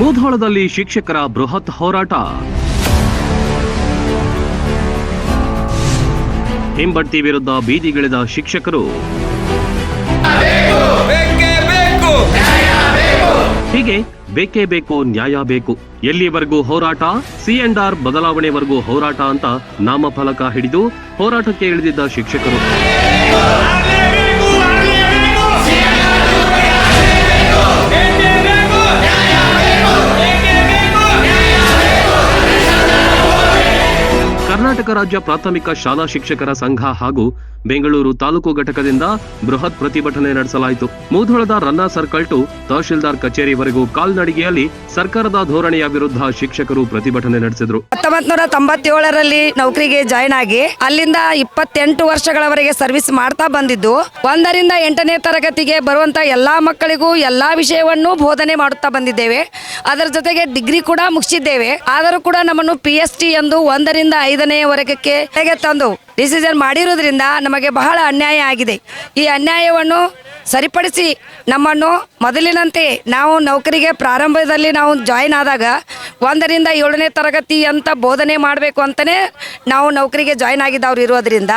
ಮೂಧೋಳದಲ್ಲಿ ಶಿಕ್ಷಕರ ಬೃಹತ್ ಹೋರಾಟ. ಹಿಂಬಡ್ತಿ ವಿರುದ್ಧ ಬೀದಿಗಿಳಿದ ಶಿಕ್ಷಕರು. ಹೀಗೆ ಬೇಕೇ ಬೇಕು ನ್ಯಾಯ ಬೇಕು. ಎಲ್ಲಿವರೆಗೂ ಹೋರಾಟ? ಸಿ ಅಂಡ್ ಆರ್ ಬದಲಾವಣೆವರೆಗೂ ಹೋರಾಟ ಅಂತ ನಾಮಫಲಕ ಹಿಡಿದು ಹೋರಾಟಕ್ಕೆ ಇಳಿದಿದ್ದ ಶಿಕ್ಷಕರು. ಕರ್ನಾಟಕ ರಾಜ್ಯ ಪ್ರಾಥಮಿಕ ಶಾಲಾ ಶಿಕ್ಷಕರ ಸಂಘ ಹಾಗೂ ಬೆಂಗಳೂರು ತಾಲೂಕು ಘಟಕದಿಂದ ಬೃಹತ್ ಪ್ರತಿಭಟನೆ ನಡೆಸಲಾಯಿತು. ಮೂಧೋಳದ ರನ್ನ ಸರ್ಕಲ್ ಟು ತಹಶೀಲ್ದಾರ್ ಕಚೇರಿವರೆಗೂ ಕಾಲ್ನಡಿಗೆಯಲ್ಲಿ ಸರ್ಕಾರದ ಧೋರಣೆಯ ವಿರುದ್ಧ ಶಿಕ್ಷಕರು ಪ್ರತಿಭಟನೆ ನಡೆಸಿದ್ರು. ಹತ್ತೊಂಬತ್ ನೂರ ತೊಂಬತ್ತೇಳರಲ್ಲಿ ನೌಕರಿಗೆ ಜಾಯ್ನ್ ಆಗಿ ಅಲ್ಲಿಂದ ಇಪ್ಪತ್ತೆಂಟು ವರ್ಷಗಳವರೆಗೆ ಸರ್ವಿಸ್ ಮಾಡ್ತಾ ಬಂದಿದ್ದು, ಒಂದರಿಂದ ಎಂಟನೇ ತರಗತಿಗೆ ಬರುವಂತ ಎಲ್ಲಾ ಮಕ್ಕಳಿಗೂ ಎಲ್ಲಾ ವಿಷಯವನ್ನು ಬೋಧನೆ ಮಾಡುತ್ತಾ ಬಂದಿದ್ದೇವೆ. ಅದರ ಜೊತೆಗೆ ಡಿಗ್ರಿ ಕೂಡ ಮುಗಿಸಿದ್ದೇವೆ. ಆದರೂ ಕೂಡ ನಮ್ಮನ್ನು ಪಿ ಟಿ ಎಂದು ಒಂದರಿಂದ ಐದನೇ ವರ್ಗಕ್ಕೆ ಹೇಗೆ ತಂದು ಡಿಸಿಷನ್ ಮಾಡಿರುವುದರಿಂದ ನಮಗೆ ಬಹಳ ಅನ್ಯಾಯ ಆಗಿದೆ. ಈ ಅನ್ಯಾಯವನ್ನು ಸರಿಪಡಿಸಿ ನಮ್ಮನ್ನು ಮೊದಲಿನಂತೆ ನಾವು ನೌಕರಿಗೆ ಪ್ರಾರಂಭದಲ್ಲಿ ನಾವು ಜಾಯಿನ್ ಆದಾಗ ಒಂದರಿಂದ ಏಳನೇ ತರಗತಿ ಅಂತ ಬೋಧನೆ ಮಾಡಬೇಕು ಅಂತಲೇ ನಾವು ನೌಕರಿಗೆ ಜಾಯಿನ್ ಆಗಿದ್ದವ್ರು ಇರೋದ್ರಿಂದ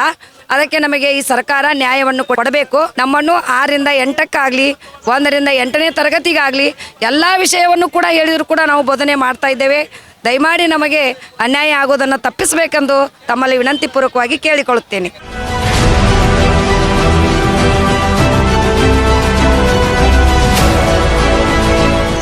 ಅದಕ್ಕೆ ನಮಗೆ ಈ ಸರ್ಕಾರ ನ್ಯಾಯವನ್ನು ಕೊಡಬೇಕು. ನಮ್ಮನ್ನು ಆರರಿಂದ ಎಂಟಕ್ಕಾಗಲಿ, ಒಂದರಿಂದ ಎಂಟನೇ ತರಗತಿಗಾಗಲಿ ಎಲ್ಲ ವಿಷಯವನ್ನು ಕೂಡ ಹೇಳಿದ್ರು ಕೂಡ ನಾವು ಬೋಧನೆ ಮಾಡ್ತಾ ಇದ್ದೇವೆ. ದಯಮಾಡಿ ನಮಗೆ ಅನ್ಯಾಯ ಆಗೋದನ್ನು ತಪ್ಪಿಸಬೇಕೆಂದು ತಮ್ಮಲ್ಲಿ ವಿನಂತಿಪೂರ್ವಕವಾಗಿ ಕೇಳಿಕೊಳ್ಳುತ್ತೇನೆ.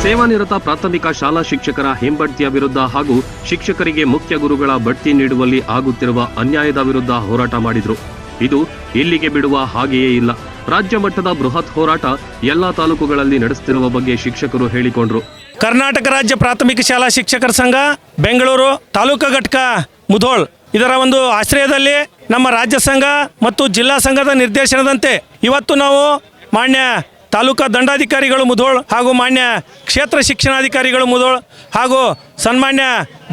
ಸೇವಾನಿರತ ಪ್ರಾಥಮಿಕ ಶಾಲಾ ಶಿಕ್ಷಕರ ಹಿಂಬಡ್ತಿಯ ವಿರುದ್ಧ ಹಾಗೂ ಶಿಕ್ಷಕರಿಗೆ ಮುಖ್ಯ ಗುರುಗಳ ಬಡ್ತಿ ನೀಡುವಲ್ಲಿ ಆಗುತ್ತಿರುವ ಅನ್ಯಾಯದ ವಿರುದ್ಧ ಹೋರಾಟ ಮಾಡಿದ್ರು. ಇದು ಇಲ್ಲಿಗೆ ಬಿಡುವ ಹಾಗೆಯೇ ಇಲ್ಲ. ರಾಜ್ಯ ಮಟ್ಟದ ಬೃಹತ್ ಹೋರಾಟ ಎಲ್ಲಾ ತಾಲೂಕುಗಳಲ್ಲಿ ನಡೆಸುತ್ತಿರುವ ಬಗ್ಗೆ ಶಿಕ್ಷಕರು ಹೇಳಿಕೊಂಡ್ರು. ಕರ್ನಾಟಕ ರಾಜ್ಯ ಪ್ರಾಥಮಿಕ ಶಾಲಾ ಶಿಕ್ಷಕರ ಸಂಘ, ಬೆಂಗಳೂರು ತಾಲೂಕು ಘಟಕ ಮುಧೋಳ್. ಇದರ ಒಂದು ಆಶ್ರಯದಲ್ಲಿ ನಮ್ಮ ರಾಜ್ಯ ಸಂಘ ಮತ್ತು ಜಿಲ್ಲಾ ಸಂಘದ ನಿರ್ದೇಶನದಂತೆ ಇವತ್ತು ನಾವು ಮಾನ್ಯ ತಾಲೂಕಾ ದಂಡಾಧಿಕಾರಿಗಳು ಮುಧೋಳ್ ಹಾಗೂ ಮಾನ್ಯ ಕ್ಷೇತ್ರ ಶಿಕ್ಷಣಾಧಿಕಾರಿಗಳು ಮುಧೋಳ್ ಹಾಗೂ ಸನ್ಮಾನ್ಯ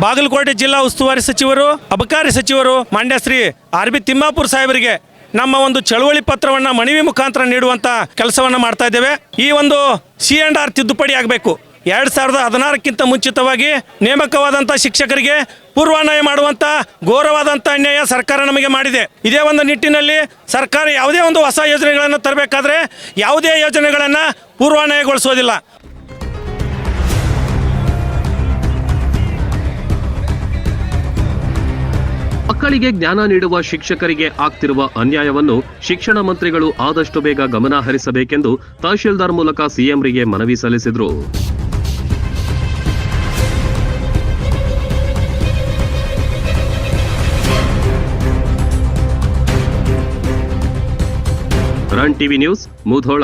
ಬಾಗಲಕೋಟೆ ಜಿಲ್ಲಾ ಉಸ್ತುವಾರಿ ಸಚಿವರು, ಅಬಕಾರಿ ಸಚಿವರು, ಮಾನ್ಯ ಶ್ರೀ ಆರ್ ಬಿ ತಿಮ್ಮಾಪುರ್ ಸಾಹೇಬರಿಗೆ ನಮ್ಮ ಒಂದು ಚಳುವಳಿ ಪತ್ರವನ್ನು ಮನವಿ ಮುಖಾಂತರ ನೀಡುವಂತ ಕೆಲಸವನ್ನು ಮಾಡ್ತಾ ಇದ್ದೇವೆ. ಈ ಒಂದು ಸಿ ಆರ್ ತಿದ್ದುಪಡಿ ಆಗಬೇಕು. ಎರಡ್ ಸಾವಿರದ ಹದಿನಾರಕ್ಕಿಂತ ಮುಂಚಿತವಾಗಿ ನೇಮಕವಾದಂಥ ಶಿಕ್ಷಕರಿಗೆ ಪೂರ್ವಾನ್ವಯ ಮಾಡುವಂತ ಘೋರವಾದಂಥ ಅನ್ಯಾಯ ಸರ್ಕಾರ ನಮಗೆ ಮಾಡಿದೆ. ಇದೇ ಒಂದು ನಿಟ್ಟಿನಲ್ಲಿ ಸರ್ಕಾರ ಯಾವುದೇ ಒಂದು ಹೊಸ ಯೋಜನೆಗಳನ್ನು ತರಬೇಕಾದ್ರೆ ಯಾವುದೇ ಯೋಜನೆಗಳನ್ನು ಪೂರ್ವಾನ್ವಯಗೊಳಿಸೋದಿಲ್ಲ ಮಕ್ಕಳಿಗೆ ಜ್ಞಾನ ನೀಡುವ ಶಿಕ್ಷಕರಿಗೆ ಆಗ್ತಿರುವ ಅನ್ಯಾಯವನ್ನು ಶಿಕ್ಷಣ ಮಂತ್ರಿಗಳು ಆದಷ್ಟು ಬೇಗ ಗಮನ ಹರಿಸಬೇಕೆಂದು ತಹಶೀಲ್ದಾರ್ ಮೂಲಕ ಸಿಎಂರಿಗೆ ಮನವಿ ಸಲ್ಲಿಸಿದ್ರು. Run TV news Mudhol